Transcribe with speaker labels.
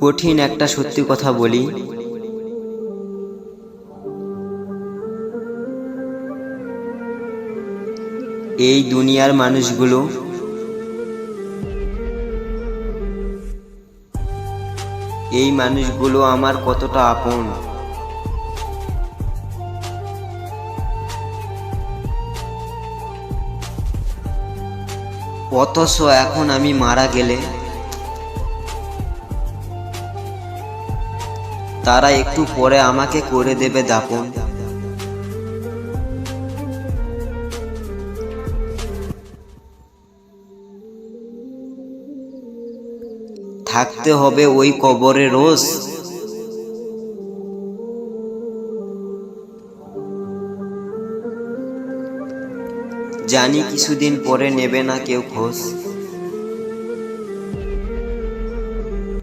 Speaker 1: কঠিন একটা সত্যি কথা বলি। এই দুনিয়ার মানুষগুলো এই মানুষগুলো আমার কতটা আপন। অথচ এখন আমি মারা গেলে তারা একটু পরে আমাকে করে দেবে দাপন। থাকতে হবে ওই কবরে রোজ। জানি কিছুদিন পরে নেবে না কেউ খোঁজ।